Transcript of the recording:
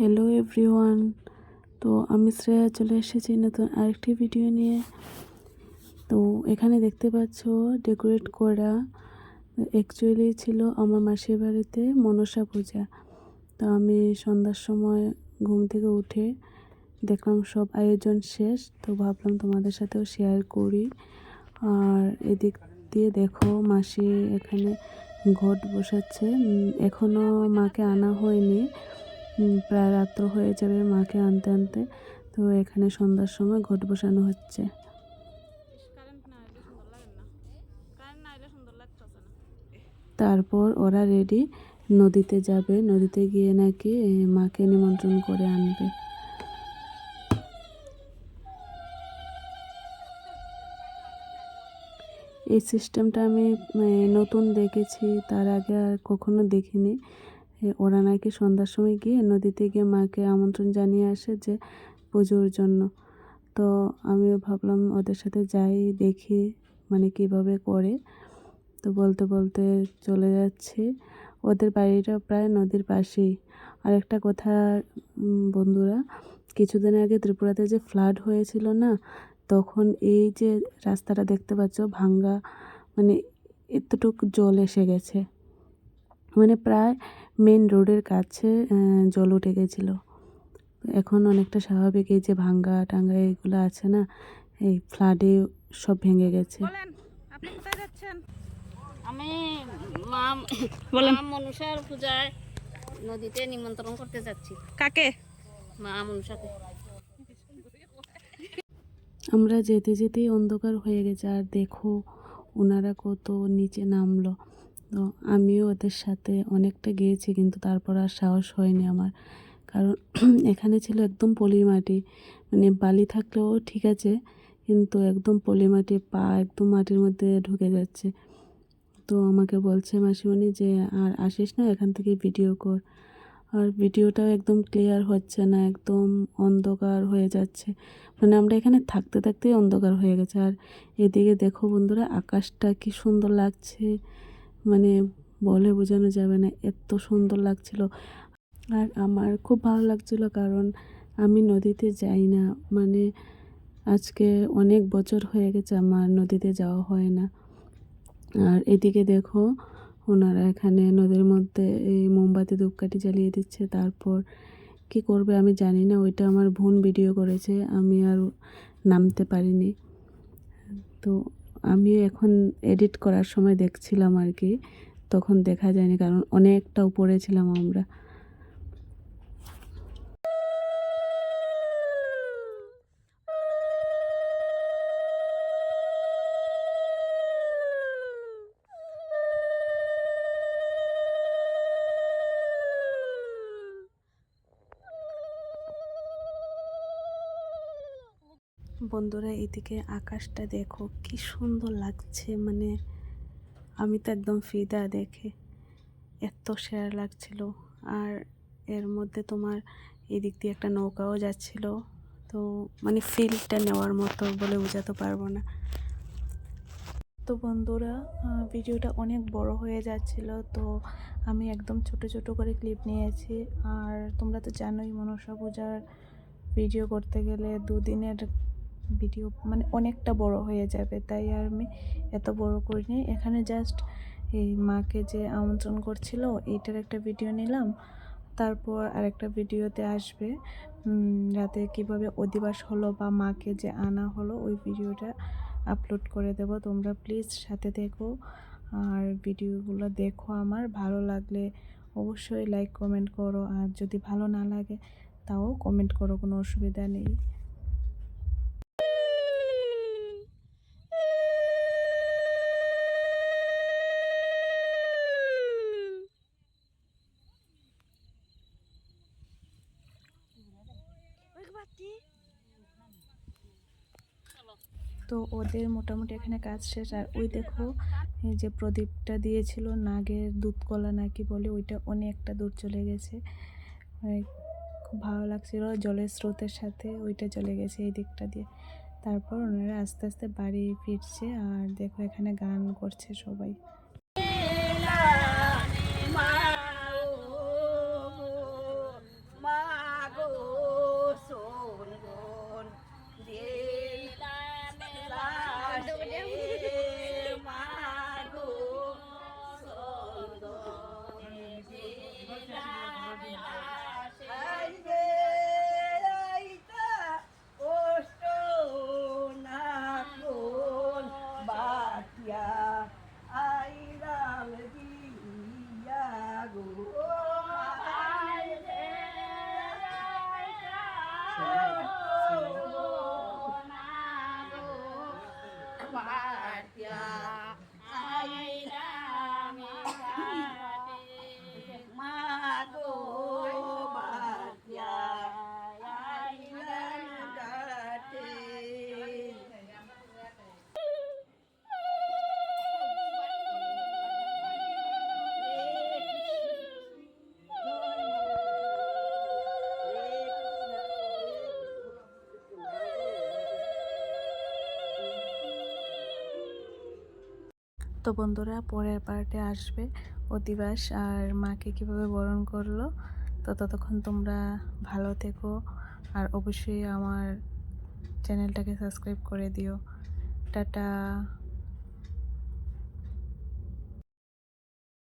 Hello everyone তো আমি শ্রেয়া চলে এসেছি নতুন আরেকটি ভিডিও নিয়ে। তো এখানে দেখতে পাচ্ছ ডেকোরেট করা। অ্যাকচুয়ালি ছিল আমার মাসির বাড়িতে মনসা পূজা। তো আমি সন্ধ্যার সময় ঘুম থেকে উঠে দেখলাম সব আয়োজন শেষ। তো ভাবলাম তোমাদের সাথেও শেয়ার করি। আর এদিক দিয়ে দেখো মাসি এখানে ঘট বসাচ্ছে। উম, এখনও মাকে আনা হয়নি। প্রায় রাত্র হয়ে যাবে মাকে আনতে আনতে। তো এখানে সন্ধ্যার সময় ঘট বসানো হচ্ছে। তারপর ওরা রেডি নদীতে যাবে। নদীতে গিয়ে নাকি মাকে নিমন্ত্রণ করে আনবে। এই সিস্টেমটা আমি নতুন দেখেছি, তার আগে আর কখনো দেখিনি। ওরা নাকি সন্ধ্যার সময় গিয়ে নদীতে গিয়ে মাকে আমন্ত্রণ জানিয়ে আসে যে পুজোর জন্য। তো আমিও ভাবলাম ওদের সাথে যাই, দেখি মানে কীভাবে করে। তো বলতে বলতে চলে যাচ্ছি। ওদের বাড়িটা প্রায় নদীর পাশেই। আর একটা কথা বন্ধুরা, কিছুদিন আগে ত্রিপুরাতে যে ফ্লাড হয়েছিল না, তখন এই যে রাস্তাটা দেখতে পাচ্ছ, ভাঙ্গা মানে এতটুকু জল এসে গেছে। মানে প্রায় মেন রোডের কাছে জল উঠে গেছিল। এখন অনেকটা স্বাভাবিক এই যে ভাঙ্গা টাঙ্গা এগুলো আছে না এই ফ্লাডে সব ভেঙে গেছে। আপনি কোথায় যাচ্ছেন? আমি মা বলেন। মা মনুষার পূজায় নদীতে নিমন্ত্রণ করতে যাচ্ছি। কাকে? মা মনুষাকে। আমরা যেতে যেতেই অন্ধকার হয়ে গেছে আর দেখো ওনারা কত নিচে নামলো। তো আমিও ওদের সাথে অনেকটা গিয়েছি, কিন্তু তারপর আর সাহস হয়নি আমার। কারণ এখানে ছিল একদম পলি মাটি মানে বালি থাকলেও ঠিক আছে, কিন্তু একদম পলি মাটি, পা একদম মাটির মধ্যে ঢুকে যাচ্ছে। তো আমাকে বলছে মাসিমণি যে, আর আসিস না, এখান থেকে ভিডিও কর। আর ভিডিওটাও একদম ক্লিয়ার হচ্ছে না, একদম অন্ধকার হয়ে যাচ্ছে। মানে আমরা এখানে থাকতে থাকতেই অন্ধকার হয়ে গেছে। আর এদিকে দেখো বন্ধুরা, আকাশটা কি সুন্দর লাগছে। মানে বলে বোঝানো যাবে না, এত সুন্দর লাগছিল। আর আমার খুব ভালো লাগছিল কারণ আমি নদীতে যাই না মানে আজকে অনেক বছর হয়ে গেছে আমার নদীতে যাওয়া হয় না। আর এদিকে দেখো, ওনারা এখানে নদীর মধ্যে এই মোমবাতি ধূপকাঠি জ্বালিয়ে দিচ্ছে, তারপর কি করবে আমি জানি না, ওইটা আমার বোন ভিডিও করেছে, আমি আর নামতে পারিনি। তো আমি এখন এডিট করার সময় দেখছিলাম আর কি, তখন দেখা যায়নি কারণ অনেকটা উপরে ছিলাম আমরা। বন্ধুরা, এদিকে আকাশটা দেখো কি সুন্দর লাগছে। মানে আমি তো একদম ফিদা দেখে। এত সেরা লাগছিল। আর এর মধ্যে তোমার এদিক দিয়ে একটা নৌকাও যাচ্ছিল। তো মানে ফিলটা নেওয়ার মতো বলে বোঝাতে পারব না। তো বন্ধুরা ভিডিওটা অনেক বড় হয়ে যাচ্ছিল। তো আমি একদম ছোট ছোট করে ক্লিপ নিয়েছি। আর তোমরা তো জানোই, মনসা পূজার ভিডিও করতে গেলে দুদিনের ভিডিও মানে অনেকটা বড় হয়ে যাবে, তাই আর আমি এত বড় করিনি। এখানে জাস্ট এই মাকে যে আমন্ত্রণ করছিল, এইটার একটা ভিডিও নিলাম, তারপর আরেকটা ভিডিওতে আসবে রাতে কীভাবে অধিবাস হলো বা মাকে যে আনা হলো, ওই ভিডিওটা আপলোড করে দেব। তোমরা প্লিজ সাথে দেখো আর ভিডিওগুলো দেখো আমার, ভালো লাগলে অবশ্যই লাইক কমেন্ট করো, আর যদি ভালো না লাগে তাও কমেন্ট করো, কোনো অসুবিধা নেই। তো ওদের মোটামুটি এখানে কাজ শেষ। আর ওই দেখো, এই যে প্রদীপটা দিয়েছিল, নাগের দুধকলা নাকি বলে, ওইটা অনেকটা দূর চলে গেছে। মানে খুব ভালো লাগছিল জলের স্রোতের সাথে ওইটা চলে গেছে এই দিকটা দিয়ে। তারপর ওনারা আস্তে আস্তে বাড়ি ফিরছে আর দেখো এখানে গান করছে সবাই। তো বন্ধুরা পরের পার্টে আসবে অধিবাস আর মাকে কীভাবে বরণ করল। তো ততক্ষণ তোমরা ভালো থেকো আর অবশ্যই আমার চ্যানেলটাকে সাবস্ক্রাইব করে দিও। টাটা।